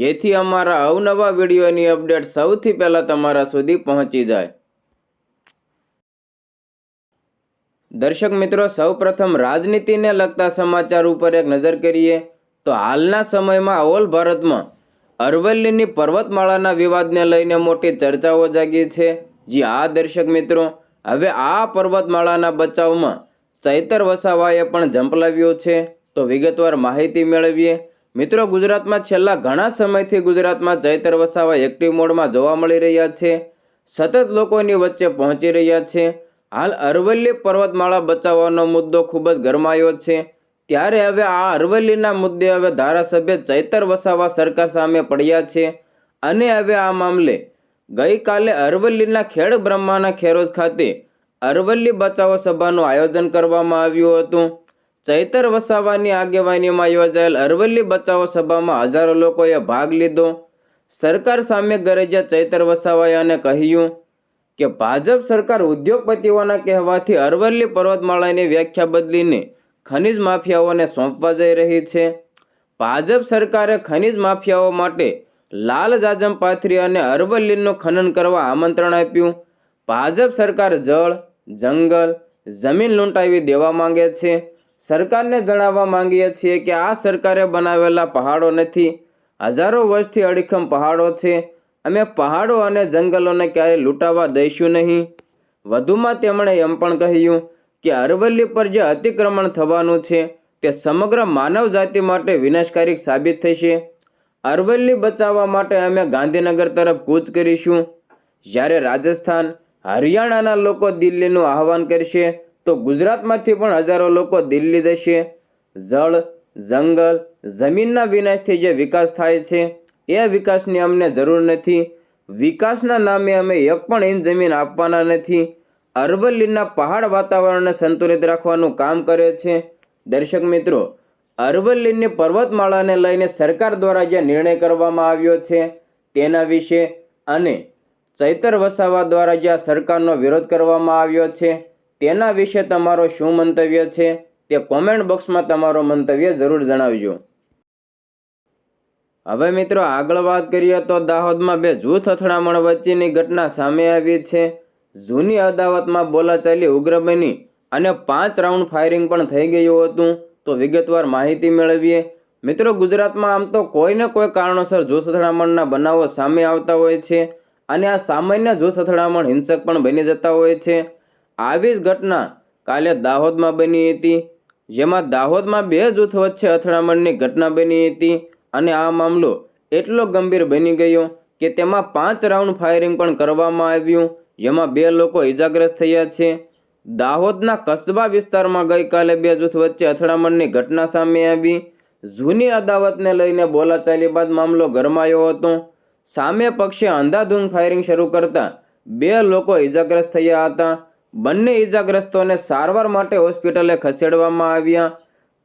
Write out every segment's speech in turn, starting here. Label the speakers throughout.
Speaker 1: જેથી અમારા અવનવા વિડીયોની અપડેટ સૌથી પહેલાં તમારા સુધી પહોંચી જાય દર્શક મિત્રો સૌપ્રથમ રાજનીતિને લગતા સમાચાર ઉપર એક નજર કરીએ તો હાલના સમયમાં ઓલ ભારતમાં અરવલ્લીની પર્વતમાળાના વિવાદને લઈને મોટી ચર્ચાઓ જાગી છે જી આ દર્શક મિત્રો હવે આ પર્વતમાળાના બચાવમાં ચૈતર વસાવાએ પણ ઝંપલાવ્યો છે તો વિગતવાર માહિતી મેળવીએ મિત્રો ગુજરાતમાં છેલ્લા ઘણા સમયથી ગુજરાતમાં ચૈતર વસાવા એક્ટિવ મોડમાં જોવા મળી રહ્યા છે સતત લોકોની વચ્ચે પહોંચી રહ્યા છે હાલ અરવલ્લી પર્વતમાળા બચાવવાનો મુદ્દો ખૂબ જ ગરમાયો છે ત્યારે હવે આ અરવલ્લીના મુદ્દે હવે ધારાસભ્ય ચૈતર વસાવા સરકાર સામે પડ્યા છે અને હવે આ મામલે ગઈકાલે અરવલ્લીના ખેડ બ્રહ્માના ખેરોજ ખાતે અરવલ્લી બચાવો સભાનું આયોજન કરવામાં આવ્યું હતું ચૈતર વસાવાની આગેવાનીમાં યોજાયેલ અરવલ્લી બચાવો સભામાં હજારો લોકોએ ભાગ લીધો સરકાર સામે ગરજ્યા ચૈતર વસાવાએ અને કહ્યું કે ભાજપ સરકાર ઉદ્યોગપતિઓના કહેવાથી અરવલ્લી પર્વતમાળાની વ્યાખ્યા બદલીને ખનિજ માફિયાઓને સોંપવા જઈ રહી છે ભાજપ સરકારે ખનિજ માફિયાઓ માટે લાલ જાજમ પાથરી અને અરવલ્લીનું ખનન કરવા આમંત્રણ આપ્યું ભાજપ સરકાર જળ જંગલ જમીન લૂંટાવી દેવા માંગે છે સરકારને જણાવવા માંગીએ છીએ કે આ સરકારે બનાવેલા પહાડો નથી હજારો વર્ષથી અડીખમ પહાડો છે અમે પહાડો અને જંગલોને ક્યારેય લૂંટાવા દઈશું નહીં વધુમાં તેમણે એમ પણ કહ્યું કે અરવલ્લી પર જે અતિક્રમણ થવાનું છે તે સમગ્ર માનવ જાતિ માટે વિનાશકારી સાબિત થશે અરવલ્લી બચાવવા માટે અમે ગાંધીનગર તરફ કૂચ કરીશું જ્યારે રાજસ્થાન હરિયાણાના લોકો દિલ્હીનું આહવાન કરશે તો ગુજરાતમાંથી પણ હજારો લોકો દિલ્હી જશે જળ જંગલ જમીનના વિનાશથી જે વિકાસ થાય છે એ વિકાસની અમને જરૂર નથી વિકાસના નામે અમે એક પણ ઇંચ જમીન આપવાના નથી અરવલ્લીના પહાડ વાતાવરણને સંતુલિત રાખવાનું કામ કરે છે દર્શક મિત્રો અરવલ્લીની પર્વતમાળાને લઈને સરકાર દ્વારા જે નિર્ણય કરવામાં આવ્યો છે તેના વિશે અને ચૈતર વસાવા દ્વારા જ્યાં સરકારનો વિરોધ કરવામાં આવ્યો છે તેના વિશે તમારો શું મંતવ્ય છે તે કોમેન્ટ બોક્સમાં તમારો મંતવ્ય જરૂર જણાવજો હવે મિત્રો આગળ વાત કરીએ તો દાહોદમાં બે જૂથ અથડામણ વચ્ચેની ઘટના સામે આવી છે જૂની અદાવતમાં બોલાચાલી ઉગ્ર બની અને પાંચ રાઉન્ડ ફાયરિંગ પણ થઈ ગયું હતું તો વિગતવાર માહિતી મેળવીએ મિત્રો ગુજરાતમાં આમ તો કોઈને કોઈ કારણોસર જૂથ અથડામણના બનાવો સામે આવતા હોય છે અને આ સામાન્ય જૂથ અથડામણ હિંસક પણ બની જતા હોય છે આવી જ ઘટના કાલે દાહોદમાં બની હતી જેમાં દાહોદમાં બે જૂથ વચ્ચે અથડામણની ઘટના બની હતી અને આ મામલો એટલો ગંભીર બની ગયો કે તેમાં પાંચ રાઉન્ડ ફાયરિંગ પણ કરવામાં આવ્યું જેમાં બે લોકો ઇજાગ્રસ્ત થયા છે દાહોદના કસ્બા વિસ્તારમાં ગઈકાલે બે જૂથ વચ્ચે અથડામણની ઘટના સામે આવી જૂની અદાવતને લઈને બોલાચાલી બાદ મામલો ગરમાયો હતો સામે પક્ષે અંધાધૂંધ ફાયરિંગ શરૂ કરતા બે લોકો ઇજાગ્રસ્ત થયા હતા બંને ઈજાગ્રસ્તોને સારવાર માટે હોસ્પિટલે ખસેડવામાં આવ્યા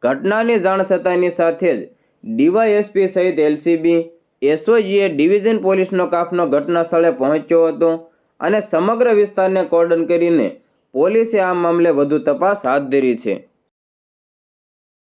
Speaker 1: ઘટનાની જાણ થતાની સાથે જ ડીવાયએસપી સહિત એલસીબી એસઓજીએ ડિવિઝન પોલીસનો કાફનો ઘટના સ્થળે પહોંચ્યો હતો અને સમગ્ર વિસ્તારને કોર્ડન કરીને પોલીસે આ મામલે વધુ તપાસ હાથ ધરી છે